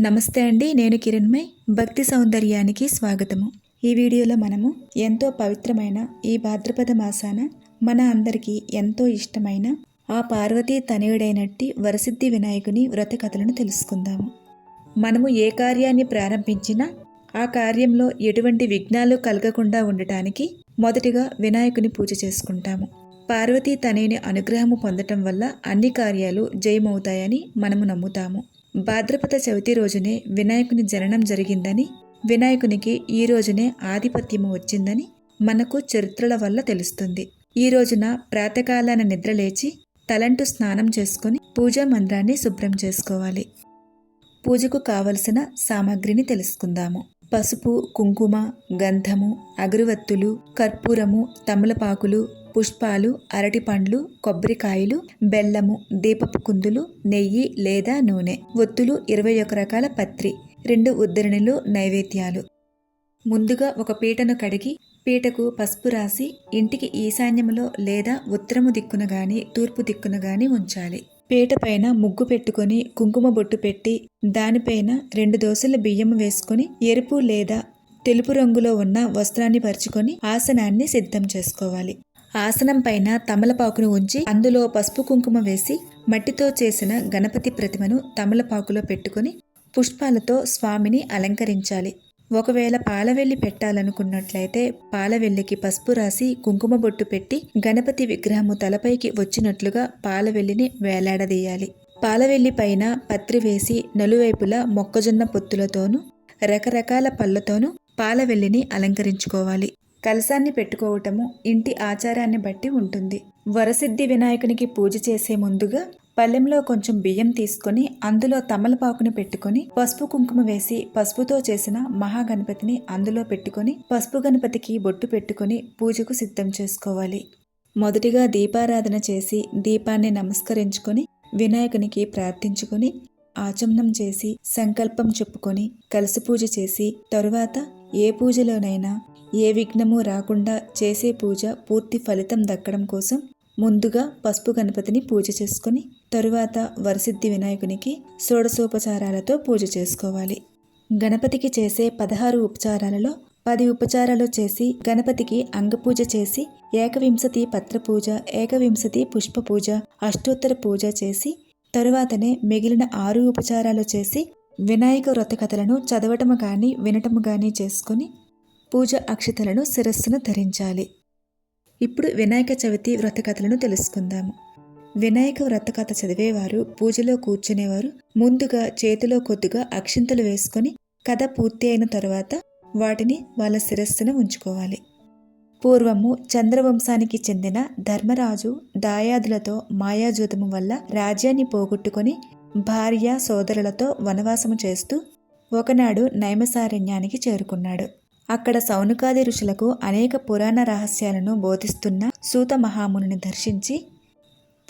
నమస్తే అండి నేను కిరణ్మయ్. భక్తి సౌందర్యానికి స్వాగతము. ఈ వీడియోలో మనము ఎంతో పవిత్రమైన ఈ భాద్రపద మాసాన మన అందరికీ ఎంతో ఇష్టమైన ఆ పార్వతీ తనయుడైనట్టి వరసిద్ధి వినాయకుని వ్రత కథలను తెలుసుకుందాము. మనము ఏ కార్యాన్ని ప్రారంభించినా ఆ కార్యంలో ఎటువంటి విఘ్నాలు కలగకుండా ఉండటానికి మొదటిగా వినాయకుని పూజ చేసుకుంటాము. పార్వతీ తనయుని అనుగ్రహము పొందటం వల్ల అన్ని కార్యాలు జయమవుతాయని మనము నమ్ముతాము. భాద్రపద చవితి రోజునే వినాయకుని జననం జరిగిందని వినాయకునికి ఈ రోజునే ఆధిపత్యము వచ్చిందని మనకు చరిత్రల వల్ల తెలుస్తుంది. ఈ రోజున ప్రాతకాలాన నిద్రలేచి తలంటు స్నానం చేసుకొని పూజా మందిరాన్ని శుభ్రం చేసుకోవాలి. పూజకు కావలసిన సామాగ్రిని తెలుసుకుందాము. పసుపు కుంకుమ గంధము అగరువత్తులు కర్పూరము తమలపాకులు పుష్పాలు అరటిపండ్లు కొబ్బరికాయలు బెల్లము దీపపు కుందులు నెయ్యి లేదా నూనె. ఒత్తులు ఇరవై ఒక రకాల పత్రి. రెండు ఉద్దరణలు నైవేద్యాలు. ముందుగా ఒక పీటను కడిగి పీటకు పసుపు రాసి ఇంటికి ఈశాన్యములో లేదా ఉత్తరము దిక్కున గాని తూర్పు దిక్కున గాని ఉంచాలి. పీట పైన ముగ్గు పెట్టుకొని కుంకుమ బొట్టు పెట్టి దానిపైన రెండు దోశల బియ్యం వేసుకొని ఎరుపు లేదా తెలుపు రంగులో ఉన్న వస్త్రాన్ని పరుచుకొని ఆసనాన్ని సిద్ధం చేసుకోవాలి. ఆసనం పైన తమలపాకును ఉంచి అందులో పసుపు కుంకుమ వేసి మట్టితో చేసిన గణపతి ప్రతిమను తమలపాకులో పెట్టుకొని పుష్పాలతో స్వామిని అలంకరించాలి. ఒకవేళ పాలవెల్లి పెట్టాలనుకున్నట్లయితే పాలవెల్లికి పసుపు రాసి కుంకుమ బొట్టు పెట్టి గణపతి విగ్రహము తలపైకి వచ్చినట్లుగా పాలవెల్లిని వేలాడదీయాలి. పాలవెల్లి పైన పత్రి వేసి నలువైపులా మొక్కజొన్న పొత్తులతోనూ రకరకాల పళ్ళతోనూ పాలవెల్లిని అలంకరించుకోవాలి. కలశాన్ని పెట్టుకోవటము ఇంటి ఆచారాన్ని బట్టి ఉంటుంది. వరసిద్ధి వినాయకునికి పూజ చేసే ముందుగా పళ్ళెంలో కొంచెం బియ్యం తీసుకొని అందులో తమలపాకుని పెట్టుకొని పసుపు కుంకుమ వేసి పసుపుతో చేసిన మహాగణపతిని అందులో పెట్టుకొని పసుపు గణపతికి బొట్టు పెట్టుకొని పూజకు సిద్ధం చేసుకోవాలి. మొదటిగా దీపారాధన చేసి దీపాన్ని నమస్కరించుకొని వినాయకునికి ప్రార్థించుకొని ఆచమనం చేసి సంకల్పం చెప్పుకొని కలసి పూజ చేసి తరువాత ఏ పూజలోనైనా ఏ విఘ్నము రాకుండా చేసే పూజ పూర్తి ఫలితం దక్కడం కోసం ముందుగా పసుపు గణపతిని పూజ చేసుకుని తరువాత వరసిద్ధి వినాయకునికి షోడశోపచారాలతో పూజ చేసుకోవాలి. గణపతికి చేసే పదహారు ఉపచారాలలో పది ఉపచారాలు చేసి గణపతికి అంగపూజ చేసి ఏకవింశతి పత్రపూజ ఏకవింశతి పుష్ప పూజ అష్టోత్తర పూజ చేసి తరువాతనే మిగిలిన ఆరు ఉపచారాలు చేసి వినాయక వ్రత కథలను చదవటము కానీ వినటము కానీ చేసుకొని పూజ అక్షతలను శిరస్సును ధరించాలి. ఇప్పుడు వినాయక చవితి వ్రత కథలను తెలుసుకుందాము. వినాయక వ్రత కథ చదివేవారు పూజలో కూర్చునేవారు ముందుగా చేతిలో కొద్దిగా అక్షింతలు వేసుకొని కథ పూర్తి అయిన తర్వాత వాటిని వాళ్ళ శిరస్సును ఉంచుకోవాలి. పూర్వము చంద్రవంశానికి చెందిన ధర్మరాజు దాయాదులతో మాయాజూతము వల్ల రాజ్యాన్ని పోగొట్టుకొని భార్య సోదరులతో వనవాసము చేస్తూ ఒకనాడు నైమసారణ్యానికి చేరుకున్నాడు. అక్కడ సౌనుకాది ఋషులకు అనేక పురాణ రహస్యాలను బోధిస్తున్న సూత మహాముని దర్శించి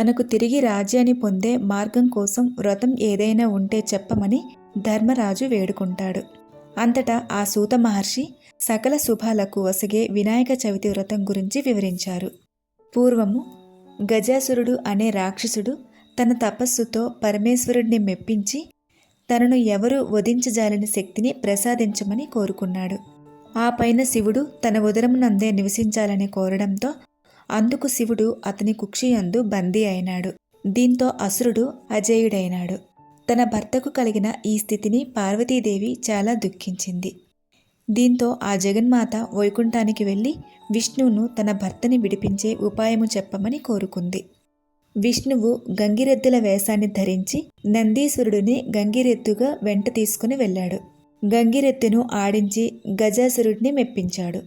తనకు తిరిగి రాజ్యాన్ని పొందే మార్గం కోసం వ్రతం ఏదైనా ఉంటే చెప్పమని ధర్మరాజు వేడుకుంటాడు. అంతటా ఆ సూత మహర్షి సకల శుభాలకు వసగే వినాయక చవితి వ్రతం గురించి వివరించారు. పూర్వము గజాసురుడు అనే రాక్షసుడు తన తపస్సుతో పరమేశ్వరుడిని మెప్పించి తనను ఎవరు వధించజాలని శక్తిని ప్రసాదించమని కోరుకున్నాడు. ఆ పైన శివుడు తన ఉదరమునందే నివసించాలని కోరడంతో అందుకు శివుడు అతని కుక్షియందు బందీ అయినాడు. దీంతో అసురుడు అజేయుడైనాడు. తన భర్తకు కలిగిన ఈ స్థితిని పార్వతీదేవి చాలా దుఃఖించింది. దీంతో ఆ జగన్మాత వైకుంఠానికి వెళ్ళి విష్ణువును తన భర్తని విడిపించే ఉపాయము చెప్పమని కోరుకుంది. విష్ణువు గంగిరెద్దుల వేషాన్ని ధరించి నందీశ్వరుడిని గంగిరెద్దుగా వెంట తీసుకుని వెళ్ళాడు. గంగిరెత్తును ఆడించి గజాసురుడిని మెప్పించాడు.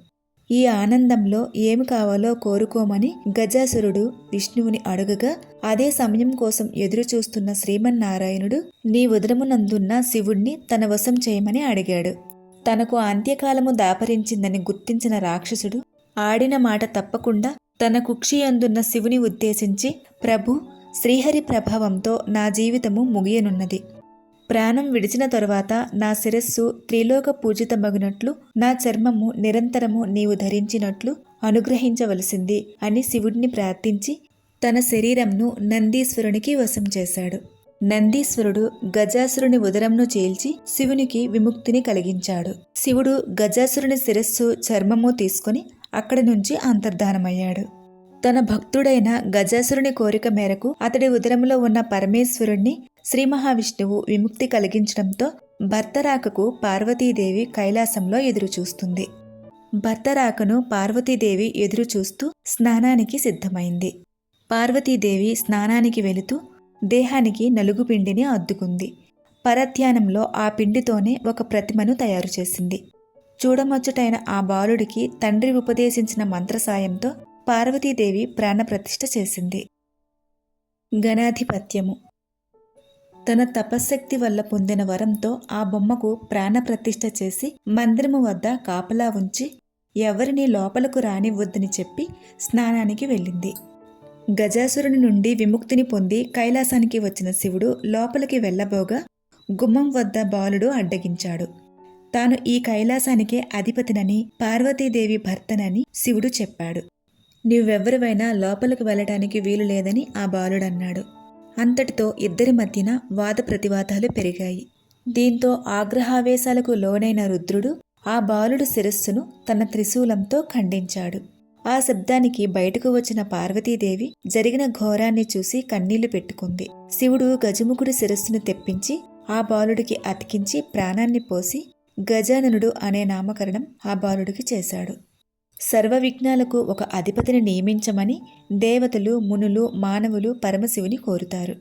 ఈ ఆనందంలో ఏమి కావాలో కోరుకోమని గజాసురుడు విష్ణువుని అడుగగా అదే సమయం కోసం ఎదురు చూస్తున్న శ్రీమన్నారాయణుడు నీ ఉదరమునందున్న శివుణ్ణి తన వశం చేయమని అడిగాడు. తనకు అంత్యకాలము దాపరించిందని గుర్తించిన రాక్షసుడు ఆడిన మాట తప్పకుండా తన కుక్షి అందున్న శివుని ఉద్దేశించి ప్రభు శ్రీహరి ప్రభావంతో నా జీవితము ముగియనున్నది. ప్రాణం విడిచిన తరువాత నా శిరస్సు త్రిలోక పూజితమగినట్లు నా చర్మము నిరంతరము నీవు ధరించినట్లు అనుగ్రహించవలసింది అని శివుడిని ప్రార్థించి తన శరీరంను నందీశ్వరునికి వశం చేశాడు. నందీశ్వరుడు గజాసురుని ఉదరంను చీల్చి శివునికి విముక్తిని కలిగించాడు. శివుడు గజాసురుని శిరస్సు చర్మము తీసుకుని అక్కడి నుంచి అంతర్ధానమయ్యాడు. తన భక్తుడైన గజాసురుని కోరిక మేరకు అతడి ఉదరంలో ఉన్న పరమేశ్వరుణ్ణి శ్రీ మహావిష్ణువు విముక్తి కలిగించడంతో భర్త రాకకు పార్వతీదేవి కైలాసంలో ఎదురుచూస్తుంది. భర్త రాకను పార్వతీదేవి ఎదురుచూస్తూ స్నానానికి సిద్ధమైంది. పార్వతీదేవి స్నానానికి వెళుతూ దేహానికి నలుగు పిండిని అద్దుకుంది. పరధ్యానంలో ఆ పిండితోనే ఒక ప్రతిమను తయారు చేసింది. చూడముచ్చటైన ఆ బాలుడికి తండ్రి ఉపదేశించిన మంత్ర సాయంతో పార్వతీదేవి ప్రాణప్రతిష్ఠ చేసింది. గణాధిపత్యము తన తపశ్శక్తి వల్ల పొందిన వరంతో ఆ బొమ్మకు ప్రాణప్రతిష్ఠ చేసి మందిరము వద్ద కాపలా ఉంచి ఎవరిని లోపలకు రానివ్వద్దని చెప్పి స్నానానికి వెళ్ళింది. గజాసురుని నుండి విముక్తిని పొంది కైలాసానికి వచ్చిన శివుడు లోపలికి వెళ్ళబోగా గుమ్మం వద్ద బాలుడు అడ్డగించాడు. తాను ఈ కైలాసానికే అధిపతినని పార్వతీదేవి భర్తనని శివుడు చెప్పాడు. నీవెవ్వరివైనా లోపలికి వెళ్ళటానికి వీలు లేదని ఆ బాలుడన్నాడు. అంతటితో ఇద్దరి మధ్యన వాద ప్రతివాదాలు పెరిగాయి. దీంతో ఆగ్రహావేశాలకు లోనైన రుద్రుడు ఆ బాలుడు శిరస్సును తన త్రిశూలంతో ఖండించాడు. ఆ శబ్దానికి బయటకు వచ్చిన పార్వతీదేవి జరిగిన ఘోరాన్ని చూసి కన్నీళ్ళు పెట్టుకుంది. శివుడు గజముఖుడి శిరస్సును తెప్పించి ఆ బాలుడికి అతికించి ప్రాణాన్ని పోసి గజాననుడు అనే నామకరణం ఆ బాలుడికి చేశాడు. సర్వ విఘ్నాలకు ఒక అధిపతిని నియమించమని దేవతలు మునులు మానవులు పరమశివుని కోరుతారు.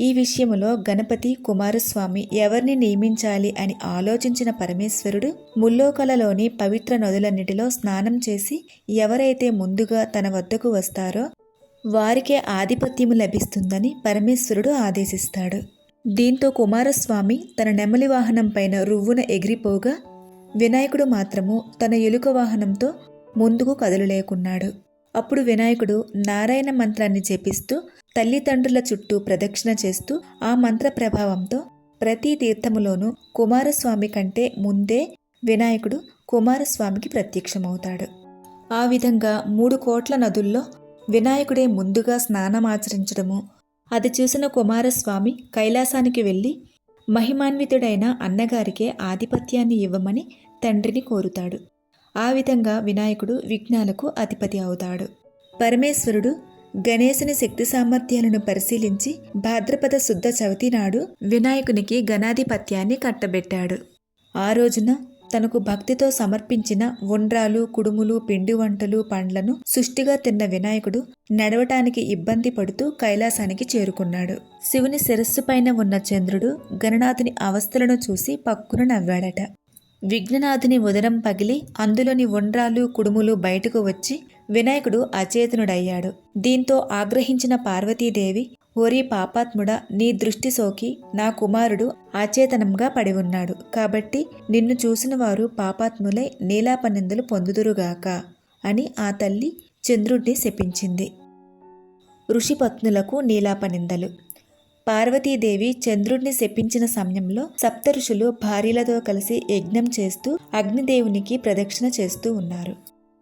ఈ విషయములో గణపతి కుమారస్వామి ఎవరిని నియమించాలి అని ఆలోచించిన పరమేశ్వరుడు ముల్లోకలలోని పవిత్ర నదులన్నిటిలో స్నానం చేసి ఎవరైతే ముందుగా తన వద్దకు వస్తారో వారికే ఆధిపత్యము లభిస్తుందని పరమేశ్వరుడు ఆదేశిస్తాడు. దీంతో కుమారస్వామి తన నెమలి వాహనం పైన రువ్వున ఎగిరిపోగా వినాయకుడు మాత్రము తన ఎలుక వాహనంతో ముందుకు కదలలేకున్నాడు. అప్పుడు వినాయకుడు నారాయణ మంత్రాన్ని జపిస్తూ తల్లిదండ్రుల చుట్టూ ప్రదక్షిణ చేస్తూ ఆ మంత్ర ప్రభావంతో ప్రతి తీర్థములోనూ కుమారస్వామి కంటే ముందే వినాయకుడు కుమారస్వామికి ప్రత్యక్షమవుతాడు. ఆ విధంగా మూడు కోట్ల నదుల్లో వినాయకుడే ముందుగా స్నానమాచరించడము అది చూసిన కుమారస్వామి కైలాసానికి వెళ్ళి మహిమాన్వితుడైన అన్నగారికే ఆధిపత్యాన్ని ఇవ్వమని తండ్రిని కోరుతాడు. ఆ విధంగా వినాయకుడు విఘ్నాలకు అధిపతి అవుతాడు. పరమేశ్వరుడు గణేశుని శక్తి సామర్థ్యాలను పరిశీలించి భాద్రపద శుద్ధ చవితి నాడు వినాయకునికి గణాధిపత్యాన్ని కట్టబెట్టాడు. ఆ రోజున తనకు భక్తితో సమర్పించిన ఉండ్రాలు కుడుములు పిండి వంటలు పండ్లను సుష్టిగా తిన్న వినాయకుడు నడవటానికి ఇబ్బంది పడుతూ కైలాసానికి చేరుకున్నాడు. శివుని శిరస్సు పైన ఉన్న చంద్రుడు గణనాథుని అవస్థలను చూసి పక్కున నవ్వాడట. విఘ్ననాథుని ఉదరం పగిలి అందులోని ఉండ్రాలు కుడుములు బయటకు వచ్చి వినాయకుడు అచేతనుడయ్యాడు. దీంతో ఆగ్రహించిన పార్వతీదేవి ఓరి పాపాత్ముడ నీ దృష్టి సోకి నా కుమారుడు అచేతనంగా పడి ఉన్నాడు. కాబట్టి నిన్ను చూసిన వారు పాపాత్ములై నీలాపనిందలు పొందుదురుగాక అని ఆ తల్లి చంద్రుడిని శపించింది. ఋషిపత్నులకు నీలాపనిందలు పార్వతీదేవి చంద్రుడిని శపించిన సమయంలో సప్త ఋషులు భార్యలతో కలిసి యజ్ఞం చేస్తూ అగ్నిదేవునికి ప్రదక్షిణ చేస్తూ ఉన్నారు.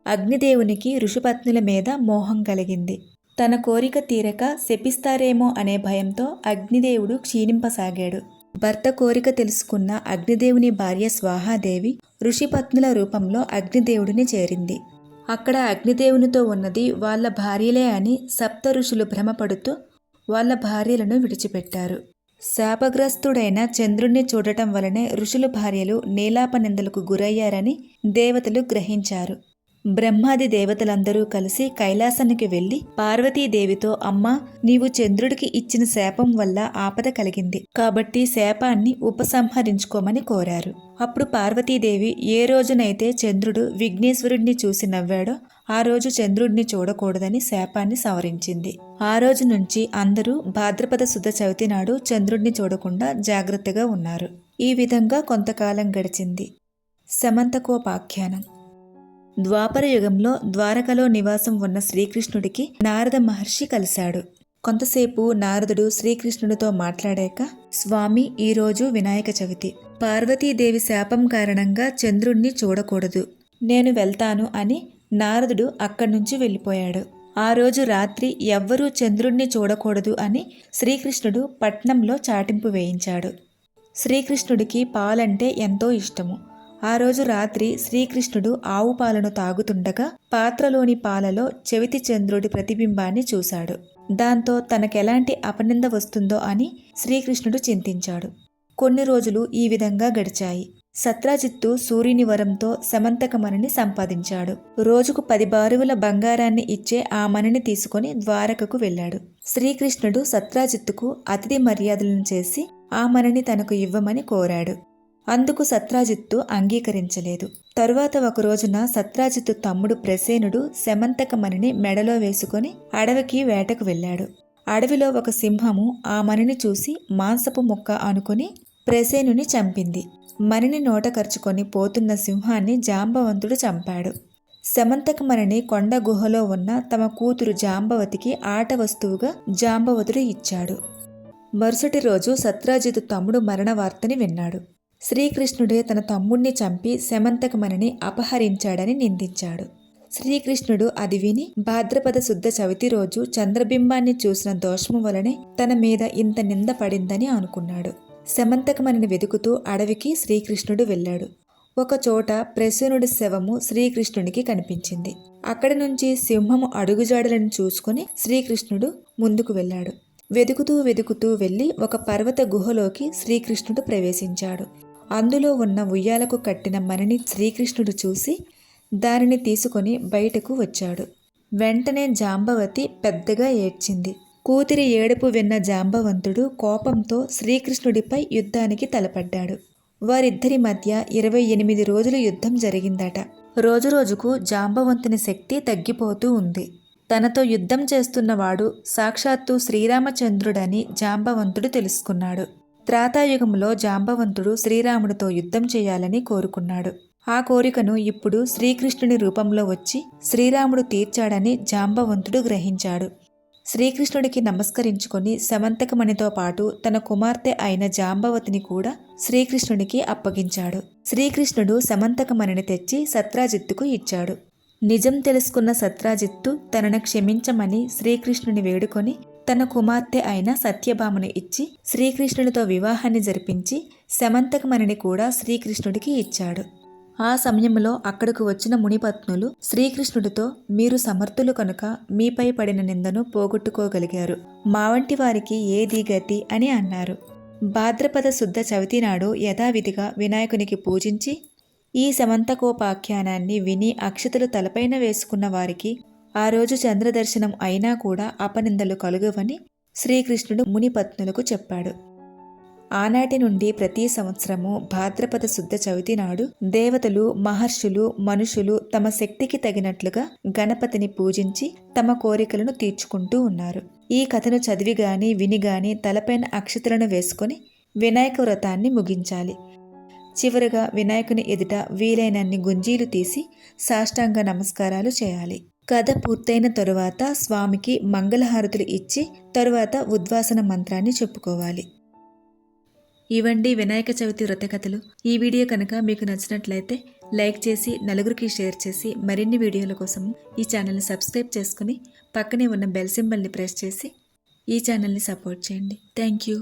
అగ్నిదేవునికి ఋషిపత్నుల మీద మోహం కలిగింది. తన కోరిక తీరక శపిస్తారేమో అనే భయంతో అగ్నిదేవుడు క్షీణింపసాగాడు. భర్త కోరిక తెలుసుకున్న అగ్నిదేవుని భార్య స్వాహాదేవి ఋషిపత్నుల రూపంలో అగ్నిదేవుడిని చేరింది. అక్కడ అగ్నిదేవునితో ఉన్నది వాళ్ళ భార్యలే అని సప్త ఋషులు భ్రమపడుతూ వాళ్ళ భార్యలను విడిచిపెట్టారు. శాపగ్రస్తుడైన చంద్రుణ్ణి చూడటం వలనే ఋషుల భార్యలు నీలాపనిందలకు గురయ్యారని దేవతలు గ్రహించారు. బ్రహ్మాది దేవతలందరూ కలిసి కైలాసానికి వెళ్ళి పార్వతీదేవితో అమ్మా నీవు చంద్రుడికి ఇచ్చిన శాపం వల్ల ఆపద కలిగింది. కాబట్టి శాపాన్ని ఉపసంహరించుకోమని కోరారు. అప్పుడు పార్వతీదేవి ఏ రోజునైతే చంద్రుడు విఘ్నేశ్వరుడిని చూసి నవ్వాడో ఆ రోజు చంద్రుడిని చూడకూడదని శాపాన్ని సవరించింది. ఆ రోజు నుంచి అందరూ భాద్రపద శుద్ధ చవితి నాడు చంద్రుడిని చూడకుండా జాగ్రత్తగా ఉన్నారు. ఈ విధంగా కొంతకాలం గడిచింది. సమంతకోపాఖ్యానం. ద్వాపర యుగంలో ద్వారకలో నివాసం ఉన్న శ్రీకృష్ణుడికి నారద మహర్షి కలిశాడు. కొంతసేపు నారదుడు శ్రీకృష్ణుడితో మాట్లాడాక స్వామి ఈరోజు వినాయక చవితి. పార్వతీదేవి శాపం కారణంగా చంద్రుణ్ణి చూడకూడదు. నేను వెళ్తాను అని నారదుడు అక్కడి నుంచి వెళ్ళిపోయాడు. ఆ రోజు రాత్రి ఎవ్వరూ చంద్రుణ్ణి చూడకూడదు అని శ్రీకృష్ణుడు పట్నంలో చాటింపు వేయించాడు. శ్రీకృష్ణుడికి పాలంటే ఎంతో ఇష్టము. ఆ రోజు రాత్రి శ్రీకృష్ణుడు ఆవు పాలను తాగుతుండగా పాత్రలోని పాలలో చెవితి చంద్రుడి ప్రతిబింబాన్ని చూశాడు. దాంతో తనకెలాంటి అపనింద వస్తుందో అని శ్రీకృష్ణుడు చింతించాడు. కొన్ని రోజులు ఈ విధంగా గడిచాయి. సత్రాజిత్తు సూర్యుని వరంతో సమంతకమణిని సంపాదించాడు. రోజుకు పది బారువుల బంగారాన్ని ఇచ్చే ఆ మణిని తీసుకొని ద్వారకకు వెళ్ళాడు. శ్రీకృష్ణుడు సత్రాజిత్తుకు అతిథి మర్యాదలను చేసి ఆ మణిని తనకు ఇవ్వమని కోరాడు. అందుకు సత్రాజిత్తు అంగీకరించలేదు. తరువాత ఒక రోజున సత్రాజిత్తు తమ్ముడు ప్రసేనుడు శమంతకమణిని మెడలో వేసుకొని అడవికి వేటకు వెళ్ళాడు. అడవిలో ఒక సింహము ఆ మణిని చూసి మాంసపు ముక్క అనుకుని ప్రసేనుని చంపింది. మణిని నోట ఖర్చుకొని పోతున్న సింహాన్ని జాంబవంతుడు చంపాడు. శమంతకమణిని కొండ గుహలో ఉన్న తమ కూతురు జాంబవతికి ఆట వస్తువుగా జాంబవతుడు ఇచ్చాడు. మరుసటి రోజు సత్రాజిత్ తమ్ముడు మరణ వార్తని విన్నాడు. శ్రీకృష్ణుడే తన తమ్ముణ్ణి చంపి శమంతకమణిని అపహరించాడని నిందించాడు. శ్రీకృష్ణుడు అది విని భాద్రపద శుద్ధ చవితి రోజు చంద్రబింబాన్ని చూసిన దోషము వలనే తన మీద ఇంత నింద పడిందని అనుకున్నాడు. శమంతకమణిని వెతుకుతూ అడవికి శ్రీకృష్ణుడు వెళ్ళాడు. ఒకచోట ప్రసూనుడి శవము శ్రీకృష్ణునికి కనిపించింది. అక్కడి నుంచి సింహము అడుగుజాడలను చూసుకుని శ్రీకృష్ణుడు ముందుకు వెళ్ళాడు. వెతుకుతూ వెతుకుతూ వెళ్ళి ఒక పర్వత గుహలోకి శ్రీకృష్ణుడు ప్రవేశించాడు. అందులో ఉన్న ఉయ్యాలకు కట్టిన మణిని శ్రీకృష్ణుడు చూసి దానిని తీసుకొని బయటకు వచ్చాడు. వెంటనే జాంబవతి పెద్దగా ఏడ్చింది. కూతురి ఏడుపు విన్న జాంబవంతుడు కోపంతో శ్రీకృష్ణుడిపై యుద్ధానికి తలపడ్డాడు. వారిద్దరి మధ్య ఇరవై ఎనిమిది రోజులు యుద్ధం జరిగిందట. రోజురోజుకు జాంబవంతుని శక్తి తగ్గిపోతూ ఉంది. తనతో యుద్ధం చేస్తున్నవాడు సాక్షాత్తు శ్రీరామచంద్రుడని జాంబవంతుడు తెలుసుకున్నాడు. త్రాతాయుగంలో జాంబవంతుడు శ్రీరాముడితో యుద్ధం చేయాలని కోరుకున్నాడు. ఆ కోరికను ఇప్పుడు శ్రీకృష్ణుని రూపంలో వచ్చి శ్రీరాముడు తీర్చాడని జాంబవంతుడు గ్రహించాడు. శ్రీకృష్ణుడికి నమస్కరించుకొని సమంతకమణితో పాటు తన కుమార్తె అయిన జాంబవతిని కూడా శ్రీకృష్ణుడికి అప్పగించాడు. శ్రీకృష్ణుడు సమంతకమణిని తెచ్చి సత్రాజిత్తుకు ఇచ్చాడు. నిజం తెలుసుకున్న సత్రాజిత్తు తనను క్షమించమని శ్రీకృష్ణుని వేడుకొని తన కుమార్తె అయిన సత్యభామను ఇచ్చి శ్రీకృష్ణుడితో వివాహాన్ని జరిపించి శమంతకమణిని కూడా శ్రీకృష్ణుడికి ఇచ్చాడు. ఆ సమయంలో అక్కడకు వచ్చిన మునిపత్నులు శ్రీకృష్ణుడితో మీరు సమర్థులు కనుక మీపై పడిన నిందను పోగొట్టుకోగలిగారు. మా వంటి వారికి ఏది గతి అని అన్నారు. భాద్రపద శుద్ధ చవితి నాడు యథావిధిగా వినాయకునికి పూజించి ఈ సమంతకోపాఖ్యానాన్ని విని అక్షతలు తలపైన వేసుకున్న వారికి ఆ రోజు చంద్రదర్శనం అయినా కూడా అపనిందలు కలుగవని శ్రీకృష్ణుడు మునిపత్నులకు చెప్పాడు. ఆనాటి నుండి ప్రతి సంవత్సరము భాద్రపద శుద్ధ చవితి నాడు దేవతలు మహర్షులు మనుషులు తమ శక్తికి తగినట్లుగా గణపతిని పూజించి తమ కోరికలను తీర్చుకుంటూ ఉన్నారు. ఈ కథను చదివి గాని విని గాని తలపైన అక్షతలను వేసుకొని వినాయక వ్రతాన్ని ముగించాలి. చివరగా వినాయకుని ఎదుట వీలైనన్ని గుంజీలు తీసి సాష్టాంగ నమస్కారాలు చేయాలి. కథ పూర్తయిన తరువాత స్వామికి మంగళహారతులు ఇచ్చి తరువాత ఉద్వాసన మంత్రాన్ని చెప్పుకోవాలి. ఇవండి వినాయక చవితి వ్రతకథలు ఈ వీడియో కనుక మీకు నచ్చినట్లయితే లైక్ చేసి నలుగురికి షేర్ చేసి మరిన్ని వీడియోల కోసం ఈ ఛానల్ని సబ్స్క్రైబ్ చేసుకుని పక్కనే ఉన్న బెల్ సింబల్ని ప్రెస్ చేసి ఈ ఛానల్ని సపోర్ట్ చేయండి. Thank you.